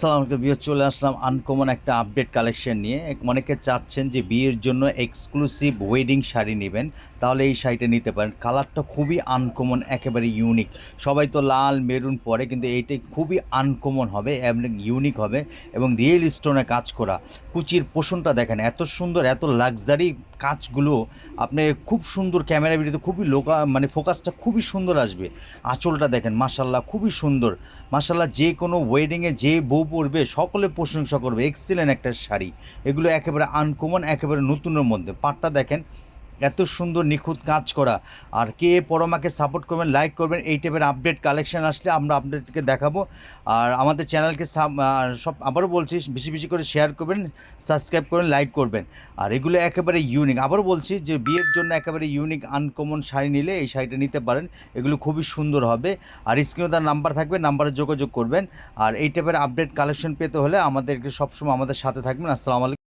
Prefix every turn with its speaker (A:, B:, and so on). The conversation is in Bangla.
A: সালাম বিয়ে চলে আসলাম আনকমন একটা আপডেট কালেকশন নিয়ে। অনেকে চাচ্ছেন যে বিয়ের জন্য এক্সক্লুসিভ ওয়েডিং শাড়ি নেবেন, তাহলে এই শাড়িটা নিতে পারেন। কালারটা খুবই আনকমন একেবারে ইউনিক সবাই তো লাল, মেরুন পরে, কিন্তু এইটাই খুবই আনকমন হবে এবং ইউনিক হবে এবং রিয়েল স্টোনে কাজ করা। কুচির পোষণটা দেখেন, এত সুন্দর, এত লাক্সারি কাজগুলো। আপনি খুব সুন্দর ক্যামেরা ভিডিওতে খুবই লোকা মানে ফোকাসটা খুবই সুন্দর আসবে। আঁচলটা দেখেন মাসাল্লাহ খুবই সুন্দর। মাসাল্লাহ যে কোনো ওয়েডিংয়ে যে বউ পরবে, সকলে প্রশংসা করবে। এক্সিলেন্ট একটা শাড়ি। এগুলো একেবারে আনকমন একেবারে নতুনের মধ্যে। পাটটা দেখেন এত সুন্দর নিখুঁত কাজ করা। আর কে পরমাকে সাপোর্ট করবেন লাইক করবেন, এই টাইপের আপডেট কালেকশন আসলে আমরা আপনাদেরকে দেখাবো। আর আমাদের চ্যানেলকে সাব- আবারও বলছি, বেশি বেশি করে শেয়ার করবেন সাবস্ক্রাইব করবেন লাইক করবেন। আর এগুলো একেবারে ইউনিক আবারও বলছি যে বিয়ের জন্য একেবারে ইউনিক আনকমন শাড়ি নিলে এই শাড়িটা নিতে পারেন। এগুলো খুবই সুন্দর হবে। আর স্ক্রিনে তার নাম্বার থাকবে নাম্বারে যোগাযোগ করবেন। আর এই টাইপের আপডেট কালেকশন পেতে হলে আমাদেরকে সবসময় আমাদের সাথে থাকবেন। আসসালামু আলাইকুম।